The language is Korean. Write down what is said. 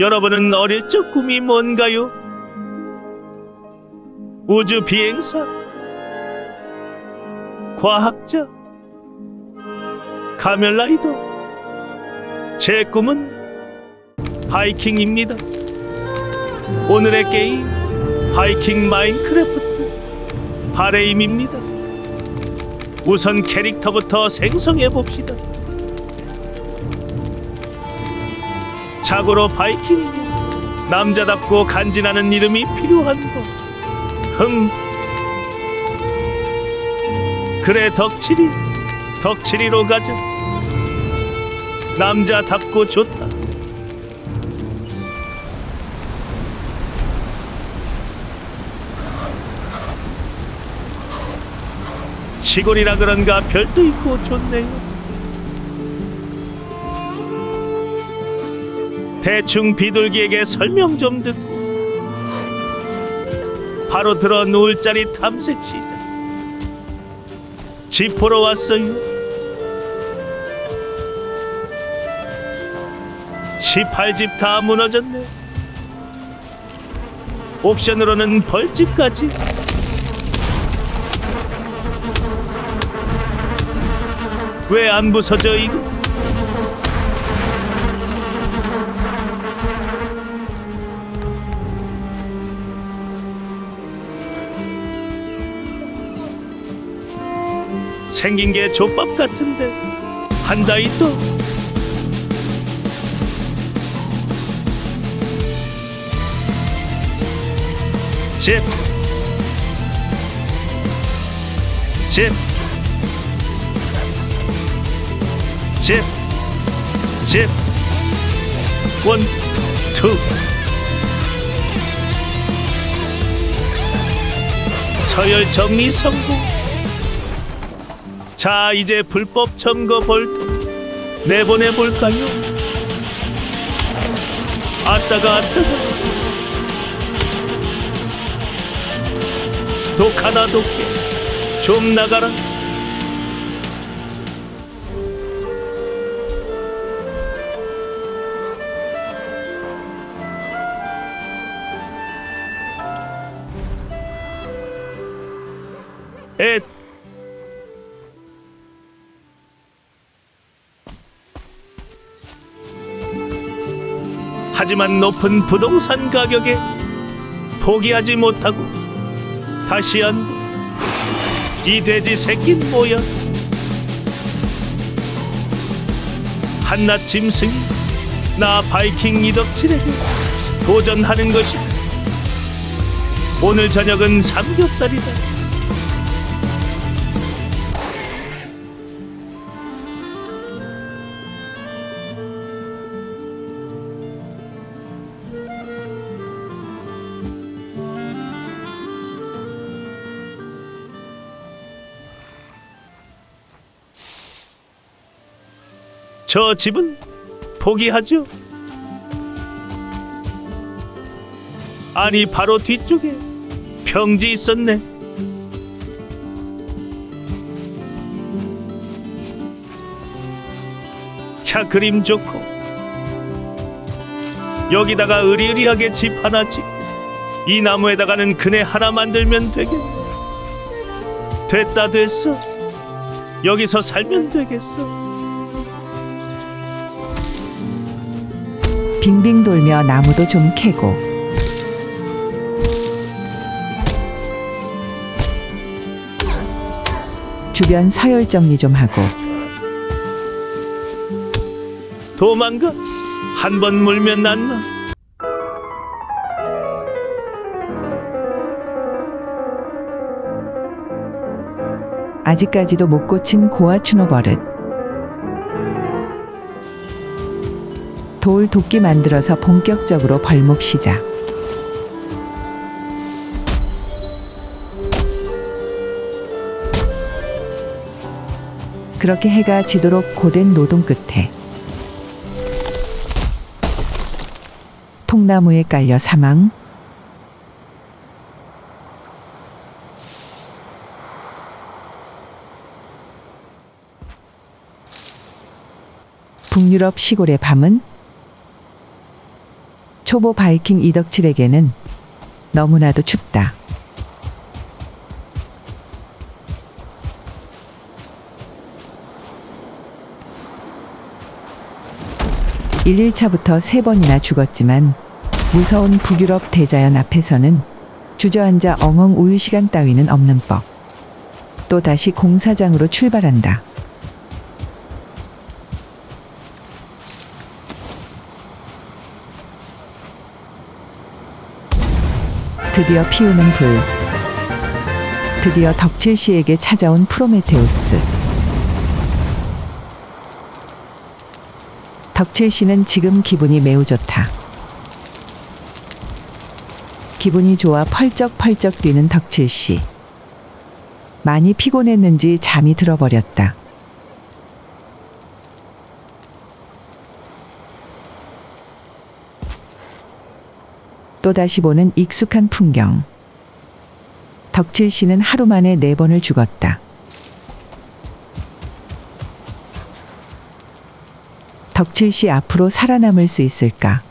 여러분은 어릴 적 꿈이 뭔가요? 우주 비행사, 과학자, 카멜라이더. 제 꿈은 바이킹입니다. 오늘의 게임 바이킹 마인크래프트 바레임입니다. 우선 캐릭터부터 생성해 봅시다. 자고로 바이킹 남자답고 간지나는 이름이 필요한 거. 흥. 그래 덕칠이 덕칠이로 가자. 남자답고 좋다. 시골이라 그런가 별도 있고 좋네요. 대충 비둘기에게 설명 좀 듣고 바로 들어 누울 자리 탐색 시작. 집 보러 왔어요. 18집 다 무너졌네. 옵션으로는 벌집까지. 왜 안 부서져 이거? 생긴 게 족밥 같은데 한다 이또 집, 집, 집, 집, 원, 투. 서열 정리 성공. 자, 이제 불법 점거 볼트 내보내 볼까요? 아따가 아따가. 독하다 독해. 좀 나가라. 에 하지만 높은 부동산 가격에 포기하지 못하고 다시 한번 이 돼지 새낀 뭐야? 한낱 짐승이 나 바이킹 이덕칠에게 도전하는 것이다 오늘 저녁은 삼겹살이다 저 집은 포기하죠. 아니 바로 뒤쪽에 평지 있었네. 차 그림 좋고 여기다가 으리으리하게 집 하나 짓고 이 나무에다가는 그네 하나 만들면 되겠네. 됐다 됐어. 여기서 살면 되겠어. 빙빙 돌며 나무도 좀 캐고. 주변 서열 정리 좀 하고. 도망가. 한 번 물면 난나? 아직까지도 못 고친 고아 추노 버릇 돌 도끼 만들어서 본격적으로 벌목 시작. 그렇게 해가 지도록 고된 노동 끝에 통나무에 깔려 사망. 북유럽 시골의 밤은 초보 바이킹 이덕칠에게는 너무나도 춥다. 1일차부터 세 번이나 죽었지만 무서운 북유럽 대자연 앞에서는 주저앉아 엉엉 울 시간 따위는 없는 법. 또 다시 공사장으로 출발한다. 드디어 피우는 불. 드디어 덕칠 씨에게 찾아온 프로메테우스. 덕칠 씨는 지금 기분이 매우 좋다. 기분이 좋아 펄쩍펄쩍 뛰는 덕칠 씨. 많이 피곤했는지 잠이 들어버렸다. 또다시 보는 익숙한 풍경. 덕칠 씨는 하루 만에 네 번을 죽었다. 덕칠 씨 앞으로 살아남을 수 있을까?